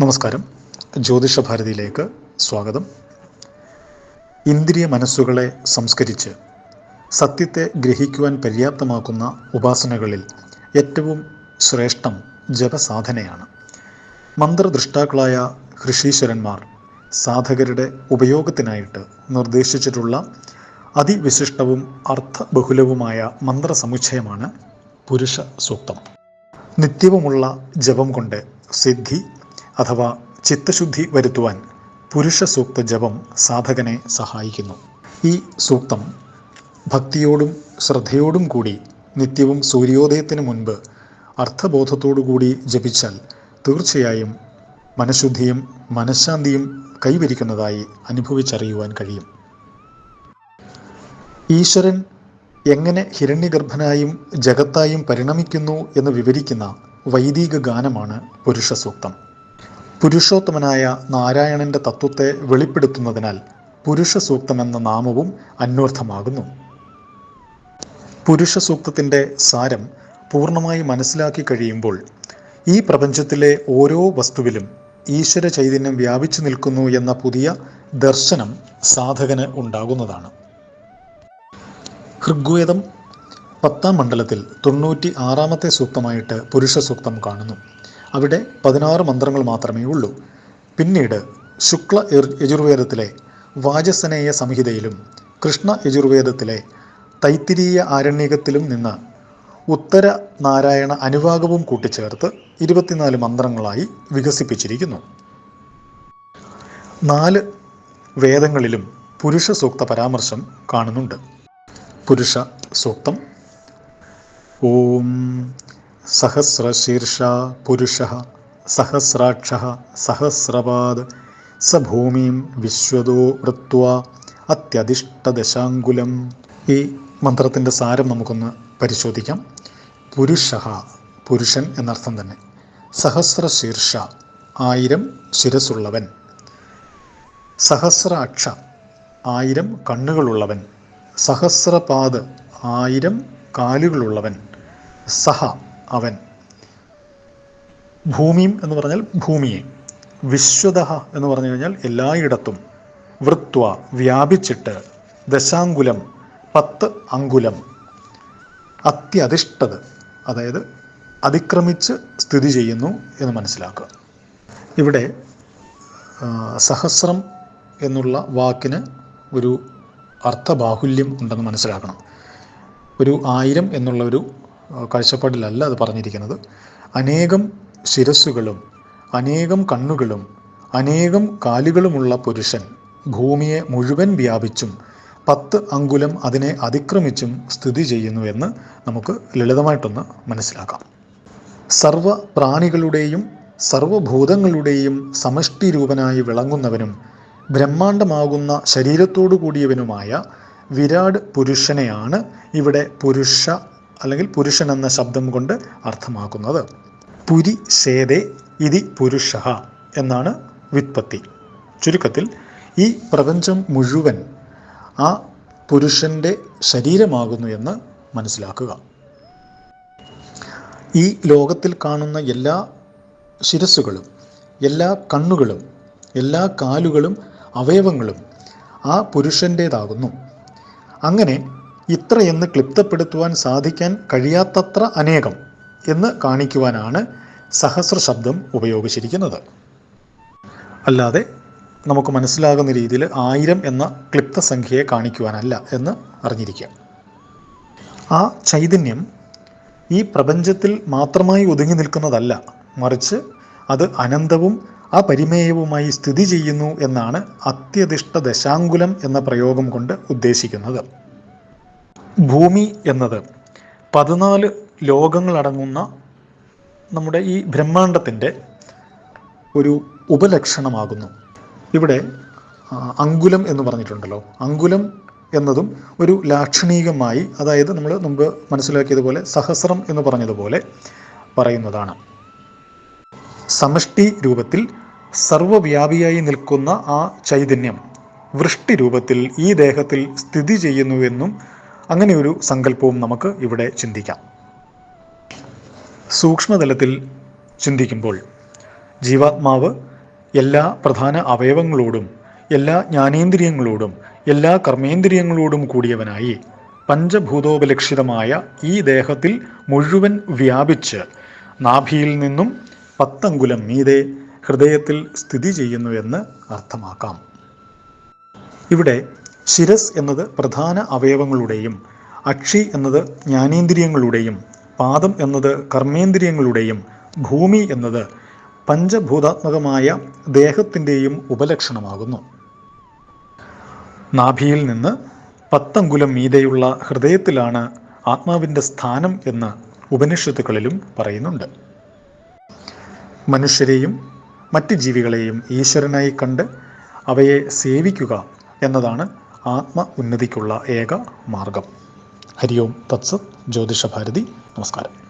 നമസ്കാരം. ജ്യോതിഷ ഭാരതിയിലേക്ക് സ്വാഗതം. ഇന്ദ്രിയ മനസ്സുകളെ സംസ്കരിച്ച് സത്യത്തെ ഗ്രഹിക്കുവാൻ പര്യാപ്തമാക്കുന്ന ഉപാസനകളിൽ ഏറ്റവും ശ്രേഷ്ഠം ജപസാധനയാണ്. മന്ത്രദൃഷ്ടാക്കളായ ഋഷീശ്വരന്മാർ സാധകരുടെ ഉപയോഗത്തിനായിട്ട് നിർദ്ദേശിച്ചിട്ടുള്ള അതിവിശിഷ്ടവും അർത്ഥബഹുലവുമായ മന്ത്രസമുച്ചയമാണ് പുരുഷ സൂക്തം നിത്യവുമുള്ള ജപം കൊണ്ട് സിദ്ധി അഥവാ ചിത്തശുദ്ധി വരുത്തുവാൻ പുരുഷ സൂക്ത ജപം സാധകനെ സഹായിക്കുന്നു. ഈ സൂക്തം ഭക്തിയോടും ശ്രദ്ധയോടും കൂടി നിത്യവും സൂര്യോദയത്തിന് മുൻപ് അർത്ഥബോധത്തോടുകൂടി ജപിച്ചാൽ തീർച്ചയായും മനഃശുദ്ധിയും മനഃശാന്തിയും കൈവരിക്കുന്നതായി അനുഭവിച്ചറിയുവാൻ കഴിയും. ഈശ്വരൻ എങ്ങനെ ഹിരണ്യഗർഭനായും ജഗത്തായും പരിണമിക്കുന്നു എന്ന് വിവരിക്കുന്ന വൈദിക ഗാനമാണ് പുരുഷ സൂക്തം പുരുഷോത്തമനായ നാരായണന്റെ തത്വത്തെ വെളിപ്പെടുത്തുന്നതിനാൽ പുരുഷ സൂക്തം എന്ന നാമവും അന്വർത്ഥമാകുന്നു. പുരുഷ സൂക്തത്തിന്റെ സാരം പൂർണമായി മനസ്സിലാക്കി കഴിയുമ്പോൾ ഈ പ്രപഞ്ചത്തിലെ ഓരോ വസ്തുവിലും ഈശ്വര ചൈതന്യം വ്യാപിച്ചു നിൽക്കുന്നു എന്ന പുതിയ ദർശനം സാധകന് ഉണ്ടാകുന്നതാണ്. ഋഗ്വേദം പത്താം മണ്ഡലത്തിൽ തൊണ്ണൂറ്റി ആറാമത്തെ സൂക്തമായിട്ട് പുരുഷ സൂക്തം കാണുന്നു. അവിടെ പതിനാറ് മന്ത്രങ്ങൾ മാത്രമേ ഉള്ളൂ. പിന്നീട് ശുക്ല യജുർവേദത്തിലെ വാചസനേയ സംഹിതയിലും കൃഷ്ണ യജുർവേദത്തിലെ തൈത്തിരീയ ആരണ്യകത്തിലും നിന്ന് ഉത്തര നാരായണ അനുവാകവും കൂട്ടിച്ചേർത്ത് ഇരുപത്തിനാല് മന്ത്രങ്ങളായി വികസിപ്പിച്ചിരിക്കുന്നു. നാല് വേദങ്ങളിലും പുരുഷ സൂക്ത പരാമർശം കാണുന്നുണ്ട്. പുരുഷ സൂക്തം. ഓം സഹസ്രശീർഷ പുരുഷ സഹസ്രാക്ഷ സഹസ്രപാദ് സ ഭൂമിയും വിശ്വതോ വൃത്വ അത്യധിഷ്ടദശാങ്കുലം ഈ മന്ത്രത്തിന്റെ സാരം നമുക്കൊന്ന് പരിശോധിക്കാം. പുരുഷ പുരുഷൻ എന്നർത്ഥം തന്നെ. സഹസ്രശീർഷ ആയിരം ശിരസുള്ളവൻ സഹസ്രാക്ഷ ആയിരം കണ്ണുകളുള്ളവൻ. സഹസ്രപാദ് ആയിരം കാലുകളുള്ളവൻ. സഹ അവൻ. ഭൂമിയും എന്ന് പറഞ്ഞാൽ ഭൂമിയെ. വിശ്വത എന്ന് പറഞ്ഞു കഴിഞ്ഞാൽ എല്ലായിടത്തും. വൃത്വ വ്യാപിച്ചിട്ട്. ദശാങ്കുലം പത്ത് അങ്കുലം. അത്യധിഷ്ഠത് അതായത് അതിക്രമിച്ച് സ്ഥിതി ചെയ്യുന്നു എന്ന് മനസ്സിലാക്കുക. ഇവിടെ സഹസ്രം എന്നുള്ള വാക്കിന് ഒരു അർത്ഥബാഹുല്യം ഉണ്ടെന്ന് മനസ്സിലാക്കണം. ഒരു ആയിരം എന്നുള്ള ഒരു കാഴ്ചപ്പാടിലല്ല അത് പറഞ്ഞിരിക്കുന്നത്. അനേകം ശിരസ്സുകളും അനേകം കണ്ണുകളും അനേകം കാലുകളുമുള്ള പുരുഷൻ ഭൂമിയെ മുഴുവൻ വ്യാപിച്ചും പത്ത് അങ്കുലം അതിനെ അതിക്രമിച്ചും സ്ഥിതി ചെയ്യുന്നു എന്ന് നമുക്ക് ലളിതമായിട്ടൊന്ന് മനസ്സിലാക്കാം. സർവ പ്രാണികളുടെയും സർവഭൂതങ്ങളുടെയും സമഷ്ടി രൂപനായി വിളങ്ങുന്നവനും ബ്രഹ്മാണ്ടമാകുന്ന ശരീരത്തോടു കൂടിയവനുമായ വിരാട് പുരുഷനെയാണ് ഇവിടെ പുരുഷ അല്ലെങ്കിൽ പുരുഷൻ എന്ന ശബ്ദം കൊണ്ട് അർത്ഥമാക്കുന്നത്. പുരി സേദേ ഇതി പുരുഷ എന്നാണ് വിത്പത്തി ചുരുക്കത്തിൽ ഈ പ്രപഞ്ചം മുഴുവൻ ആ പുരുഷന്റെ ശരീരമാകുന്നു എന്ന് മനസ്സിലാക്കുക. ഈ ലോകത്തിൽ കാണുന്ന എല്ലാ ശിരസ്സുകളും എല്ലാ കണ്ണുകളും എല്ലാ കാലുകളും അവയവങ്ങളും ആ പുരുഷന്റേതാകുന്നു അങ്ങനെ ഇത്രയെന്ന് ക്ലിപ്തപ്പെടുത്തുവാൻ സാധിക്കാൻ കഴിയാത്തത്ര അനേകം എന്ന് കാണിക്കുവാനാണ് സഹസ്ര ശബ്ദം ഉപയോഗിച്ചിരിക്കുന്നത്. അല്ലാതെ നമുക്ക് മനസ്സിലാകുന്ന രീതിയിൽ ആയിരം എന്ന ക്ലിപ്ത സംഖ്യയെ കാണിക്കുവാനല്ല എന്ന് അറിഞ്ഞിരിക്കുക ആ ചൈതന്യം ഈ പ്രപഞ്ചത്തിൽ മാത്രമായി ഒതുങ്ങി നിൽക്കുന്നതല്ല മറിച്ച് അത് അനന്തവും ആ അപരിമേയവുമായി സ്ഥിതി ചെയ്യുന്നു എന്നാണ് അത്യധിഷ്ഠ ദശാങ്കുലം എന്ന പ്രയോഗം കൊണ്ട് ഉദ്ദേശിക്കുന്നത്. ഭൂമി എന്നത് പതിനാല് ലോകങ്ങളടങ്ങുന്ന നമ്മുടെ ഈ ബ്രഹ്മാണ്ടത്തിന്റെ ഒരു ഉപലക്ഷണമാകുന്നു. ഇവിടെ അങ്കുലം എന്ന് പറഞ്ഞിട്ടുണ്ടല്ലോ. അങ്കുലം എന്നതും ഒരു ലാക്ഷണികമായി അതായത് നമ്മൾ മുമ്പ് മനസ്സിലാക്കിയതുപോലെ സഹസ്രം എന്ന് പറഞ്ഞതുപോലെ പറയുന്നതാണ്. സമഷ്ടി രൂപത്തിൽ സർവവ്യാപിയായി നിൽക്കുന്ന ആ ചൈതന്യം വൃഷ്ടി രൂപത്തിൽ ഈ ദേഹത്തിൽ സ്ഥിതി ചെയ്യുന്നുവെന്നും അങ്ങനെ ഒരു സങ്കല്പവും നമുക്ക് ഇവിടെ ചിന്തിക്കാം. സൂക്ഷ്മതലത്തിൽ ചിന്തിക്കുമ്പോൾ ജീവാത്മാവ് എല്ലാ പ്രധാന അവയവങ്ങളോടും എല്ലാ ജ്ഞാനേന്ദ്രിയങ്ങളോടും എല്ലാ കർമ്മേന്ദ്രിയങ്ങളോടും കൂടിയവനായി പഞ്ചഭൂതോപലക്ഷിതമായ ഈ ദേഹത്തിൽ മുഴുവൻ വ്യാപിച്ച് നാഭിയിൽ നിന്നും പത്തങ്കുലം മീതെ ഹൃദയത്തിൽ സ്ഥിതി ചെയ്യുന്നുവെന്ന് അർത്ഥമാക്കാം. ഇവിടെ ശിരസ് എന്നത് പ്രധാന അവയവങ്ങളുടെയും അക്ഷി എന്നത് ജ്ഞാനേന്ദ്രിയങ്ങളുടെയും പാദം എന്നത് കർമ്മേന്ദ്രിയങ്ങളുടെയും ഭൂമി എന്നത് പഞ്ചഭൂതാത്മകമായ ദേഹത്തിന്റെയും ഉപലക്ഷണമാകുന്നു. നാഭിയിൽ നിന്ന് പത്തങ്കുലം മീതെയുള്ള ഹൃദയത്തിലാണ് ആത്മാവിന്റെ സ്ഥാനം എന്ന് ഉപനിഷത്തുക്കളിലും പറയുന്നുണ്ട്. മനുഷ്യരെയും മറ്റ് ജീവികളെയും ഈശ്വരനായി കണ്ട് അവയെ സേവിക്കുക എന്നതാണ് ആത്മ ഉന്നതിക്കുള്ള ഏക മാർഗം. ഹരിയോം ഓം തത്സത് ജ്യോതിഷഭാരതി. നമസ്കാരം.